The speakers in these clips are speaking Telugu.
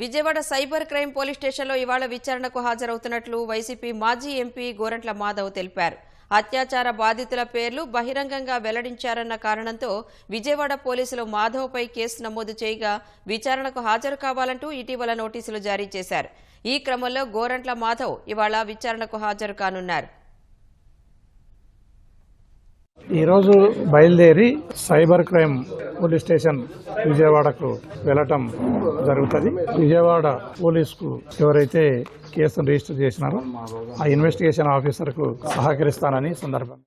విజయవాడ సైబర్ క్రైమ్ పోలీస్ స్టేషన్లో ఇవాళ విచారణకు హాజరవుతున్నట్లు వైసీపీ మాజీ ఎంపీ గోరంట్ల మాధవ్ తెలిపారు. అత్యాచార బాధితుల పేర్లు బహిరంగంగా వెల్లడించారన్న కారణంతో విజయవాడ పోలీసులు మాధవ్పై కేసు నమోదు చేయగా విచారణకు హాజరు కావాలంటూ ఇటీవల నోటీసులు జారీ చేశారు. ఈ క్రమంలో గోరంట్ల మాధవ్ ఇవాళ విచారణకు హాజరు కానున్నారు. ఈరోజు బయలుదేరి సైబర్ క్రైమ్ పోలీస్ స్టేషన్ విజయవాడకు వెళ్ళటం జరుగుతుంది. విజయవాడ పోలీసుకు ఎవరైతే కేసును రిజిస్టర్ చేసినారో ఆ ఇన్వెస్టిగేషన్ ఆఫీసర్కు సహకరిస్తానని సందర్భం.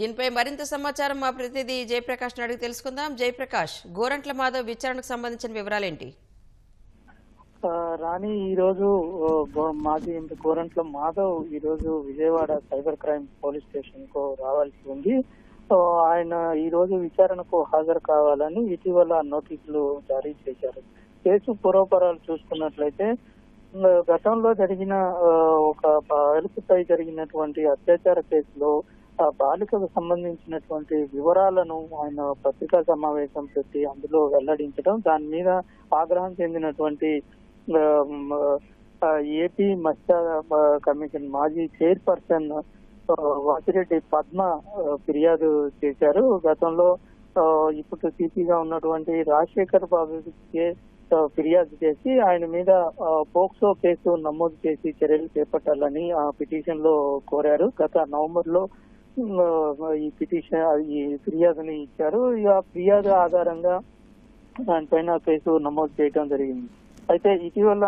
దీనిపై మరింత సమాచారం మా ప్రతినిధి జయప్రకాష్ అడిగి తెలుసుకుందాం. జయప్రకాష్ గోరంట్ల మాధవ్ విచారణకు సంబంధించిన వివరాలేంటి? రాణి ఈ రోజు ఓ, గో- మాజీ ఎంపీ గోరంట్ల మాధవ్ ఈ రోజు విజయవాడ సైబర్ క్రైమ్ పోలీస్ స్టేషన్కు రావాల్సి ఉంది. సో ఆయన ఈ రోజు విచారణకు హాజరు కావాలని ఇటీవల నోటీసులు జారీ చేశారు. కేసు పూర్వపరాలు చూసుకున్నట్లయితే గతంలో జరిగిన ఒక బాలికపై జరిగినటువంటి అత్యాచార కేసులో ఆ బాలికకు సంబంధించినటువంటి వివరాలను ఆయన పత్రికా సమావేశం పెట్టి అందులో వెల్లడించడం దాని మీద ఆగ్రహం చెందినటువంటి ఏపీ మత్స్య కమిషన్ మాజీ చైర్పర్సన్ వాసిరెడ్డి పద్మ ఫిర్యాదు చేశారు. గతంలో ఇప్పుడు సిపిగా ఉన్నటువంటి రాజశేఖర్ బాబుకి ఫిర్యాదు చేసి ఆయన మీద పోక్సో కేసు నమోదు చేసి చర్యలు చేపట్టాలని ఆ పిటిషన్లో కోరారు. గత నవంబర్లో ఈ పిటిషన్ ఈ ఫిర్యాదుని ఇచ్చారు. ఇక ఫిర్యాదు ఆధారంగా దానిపైన కేసు నమోదు చేయడం జరిగింది. అయితే ఇటీవల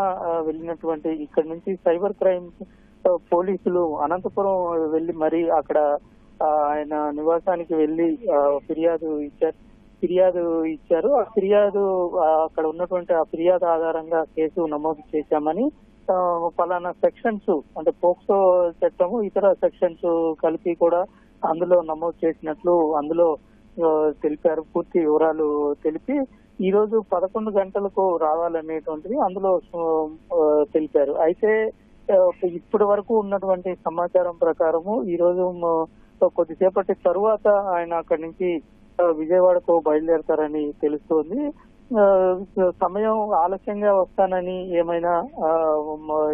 వెళ్ళినటువంటి ఇక్కడ నుంచి సైబర్ క్రైమ్ పోలీసులు అనంతపురం వెళ్ళి మరి అక్కడ ఆయన నివాసానికి వెళ్ళి ఫిర్యాదు ఇచ్చారు. ఫిర్యాదు ఇచ్చారు. ఆ ఫిర్యాదు అక్కడ ఉన్నటువంటి ఆ ఫిర్యాదు ఆధారంగా కేసు నమోదు చేశామని పలానా సెక్షన్స్ అంటే పోక్సో చట్టము ఇతర సెక్షన్స్ కలిపి కూడా అందులో నమోదు చేసినట్లు అందులో తెలిపారు. పూర్తి వివరాలు తెలిపి ఈ రోజు పదకొండు గంటలకు రావాలనేటువంటిది అందులో తెలిపారు. అయితే ఇప్పటి వరకు ఉన్నటువంటి సమాచారం ప్రకారము ఈ రోజు కొద్దిసేపటి తరువాత ఆయన అక్కడి నుంచి విజయవాడకు బయలుదేరతారని తెలుస్తోంది. సమయం ఆలస్యంగా వస్తానని ఏమైనా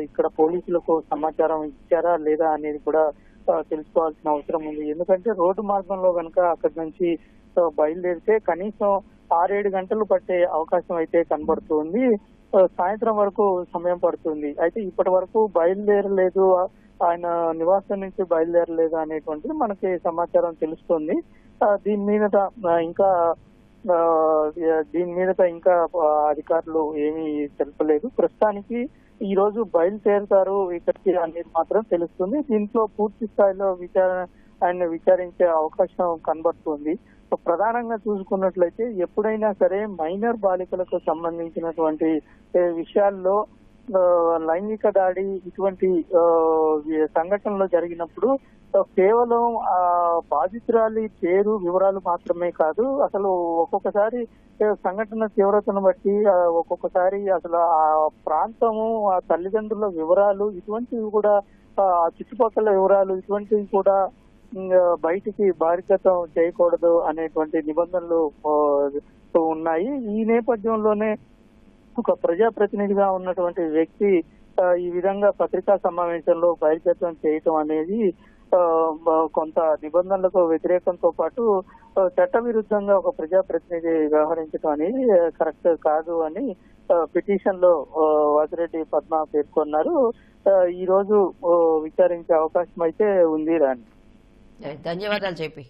ఇక్కడ పోలీసులకు సమాచారం ఇచ్చారా లేదా అనేది కూడా తెలుసుకోవాల్సిన అవసరం ఉంది. ఎందుకంటే రోడ్డు మార్గంలో కనుక అక్కడి నుంచి బయలుదేరితే కనీసం ఆరేడు గంటలు పట్టే అవకాశం అయితే కనబడుతుంది. సాయంత్రం వరకు సమయం పడుతుంది. అయితే ఇప్పటి వరకు బయలుదేరలేదు ఆయన నివాసం నుంచి బయలుదేరలేదు అనేటువంటిది మనకి సమాచారం తెలుస్తుంది. దీని మీద ఇంకా దీని మీద ఇంకా అధికారులు ఏమీ తెలుపలేదు. ప్రస్తుతానికి ఈ రోజు బయలుదేరుతారు ఇక్కడికి అనేది మాత్రం తెలుస్తుంది. దీంట్లో పూర్తి స్థాయిలో విచారణ ఆయన విచారించే అవకాశం కనబడుతుంది. ప్రధానంగా చూసుకున్నట్లయితే ఎప్పుడైనా సరే మైనర్ బాలికలకు సంబంధించినటువంటి విషయాల్లో లైంగిక దాడి ఇటువంటి సంఘటనలు జరిగినప్పుడు కేవలం ఆ బాధితురాలి పేరు వివరాలు మాత్రమే కాదు అసలు ఒక్కొక్కసారి సంఘటన తీవ్రతను బట్టి ఒక్కొక్కసారి అసలు ఆ ప్రాంతము ఆ తల్లిదండ్రుల వివరాలు ఇటువంటివి కూడా ఆ చుట్టుపక్కల వివరాలు ఇటువంటివి కూడా బయటికి బారికతం చేయకూడదు అనేటువంటి నిబంధనలు ఉన్నాయి. ఈ నేపథ్యంలోనే ఒక ప్రజాప్రతినిధిగా ఉన్నటువంటి వ్యక్తి ఈ విధంగా పత్రికా సమావేశంలో బహిర్గతం చేయటం అనేది కొంత నిబంధనలకు వ్యతిరేకంతో పాటు చట్టవిరుద్ధంగా ఒక ప్రజాప్రతినిధి వ్యవహరించడం అనేది కరెక్ట్ కాదు అని పిటిషన్లో వాసిరెడ్డి పద్మ పేర్కొన్నారు. ఈ రోజు విచారించే అవకాశం అయితే ఉంది రాని ధన్యవాదాలు చెప్పి